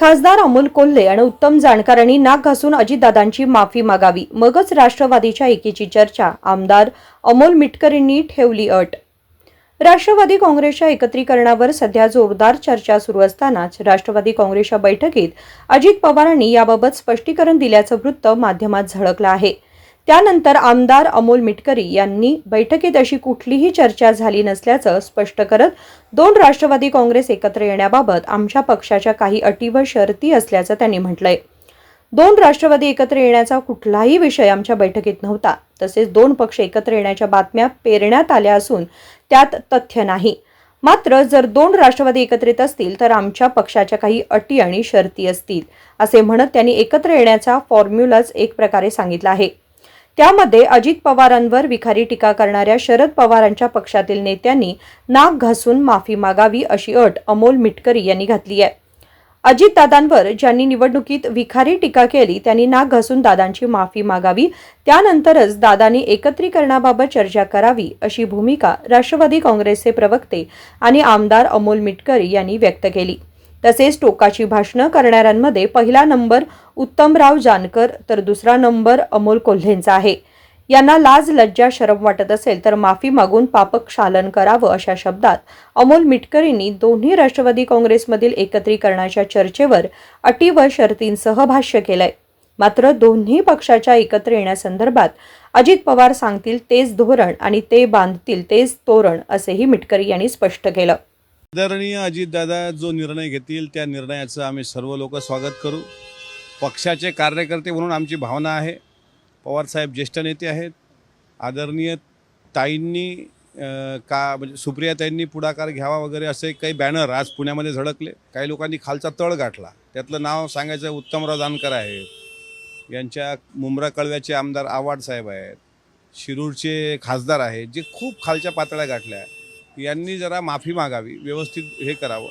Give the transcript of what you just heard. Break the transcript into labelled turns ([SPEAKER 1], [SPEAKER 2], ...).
[SPEAKER 1] खासदार अमोल कोल्हे आणि उत्तम जाणकारांनी नाक घासून अजितदादांची माफी मागावी. मगच राष्ट्रवादीच्या एकीची चर्चा. आमदार अमोल मिटकरींनी ठेवली अट. राष्ट्रवादी काँग्रेसच्या एकत्रीकरणावर सध्या जोरदार चर्चा सुरू असतानाच राष्ट्रवादी काँग्रेसच्या बैठकीत अजित पवारांनी याबाबत स्पष्टीकरण दिल्याचं वृत्त माध्यमात झळकलं आहे. त्यानंतर आमदार अमोल मिटकरी यांनी बैठकीत अशी कुठलीही चर्चा झाली नसल्याचं स्पष्ट करत दोन राष्ट्रवादी काँग्रेस एकत्र येण्याबाबत आमच्या पक्षाच्या काही अटी व शर्ती असल्याचं त्यांनी म्हटलंय. दोन राष्ट्रवादी एकत्र येण्याचा कुठलाही विषय आमच्या बैठकीत नव्हता. तसेच दोन पक्ष एकत्र येण्याच्या बातम्या पेरण्यात आल्या असून त्यात तथ्य नाही. मात्र जर दोन राष्ट्रवादी एकत्रित असतील तर आमच्या पक्षाच्या काही अटी आणि शर्ती असतील असे म्हणत त्यांनी एकत्र येण्याचा फॉर्म्युलाच एक प्रकारे सांगितला आहे. त्यामध्ये अजित पवारांवर विखारी टीका करणाऱ्या शरद पवारांच्या पक्षातील नेत्यांनी नाक घासून माफी मागावी अशी अट अमोल मिटकरी यांनी घातली आहे. अजित दादांवर ज्यांनी निवडणुकीत विखारी टीका केली त्यांनी नाक घासून दादांची माफी मागावी त्यानंतरच दादांनी एकत्रीकरणाबाबत चर्चा करावी अशी भूमिका राष्ट्रवादी काँग्रेसचे प्रवक्ते आणि आमदार अमोल मिटकरी यांनी व्यक्त केली. तसेच टोकाची भाषणं करणाऱ्यांमध्ये पहिला नंबर उत्तमराव जानकर तर दुसरा नंबर अमोल कोल्हेंचा आहे. यांना लाज लज्जा शरम वाटत असेल तर माफी मागून पापक्षालन करावं अशा शब्दात अमोल मिटकरींनी दोन्ही राष्ट्रवादी काँग्रेसमधील एकत्रीकरणाच्या चर्चेवर अटी व शर्तींसह भाष्य केलंय. मात्र दोन्ही पक्षाच्या एकत्र येण्यासंदर्भात अजित पवार सांगतील तेच धोरण आणि ते बांधतील तेच तोरण असेही मिटकरी यांनी स्पष्ट केलं.
[SPEAKER 2] आदरणीय अजितदादा जो निर्णय घेतील त्या निर्णयाचं आम्ही सर्व लोक स्वागत करू. पक्षाचे कार्यकर्ते म्हणून आमची भावना आहे. पवारसाहेब ज्येष्ठ नेते आहेत. आदरणीय ताईंनी का म्हणजे सुप्रियाताईंनी पुढाकार घ्यावा वगैरे असे काही बॅनर आज पुण्यामध्ये झळकले. काही लोकांनी खालचा तळ गाठला. त्यातलं नाव सांगायचं उत्तमराव जानकर आहे. यांच्या मुंब्रा कळव्याचे आमदार आव्हाड साहेब आहेत. शिरूरचे खासदार आहेत जे खूप खालच्या पातळ्या गाठल्या. यांनी जरा माफी मागावी व्यवस्थित हे करावं.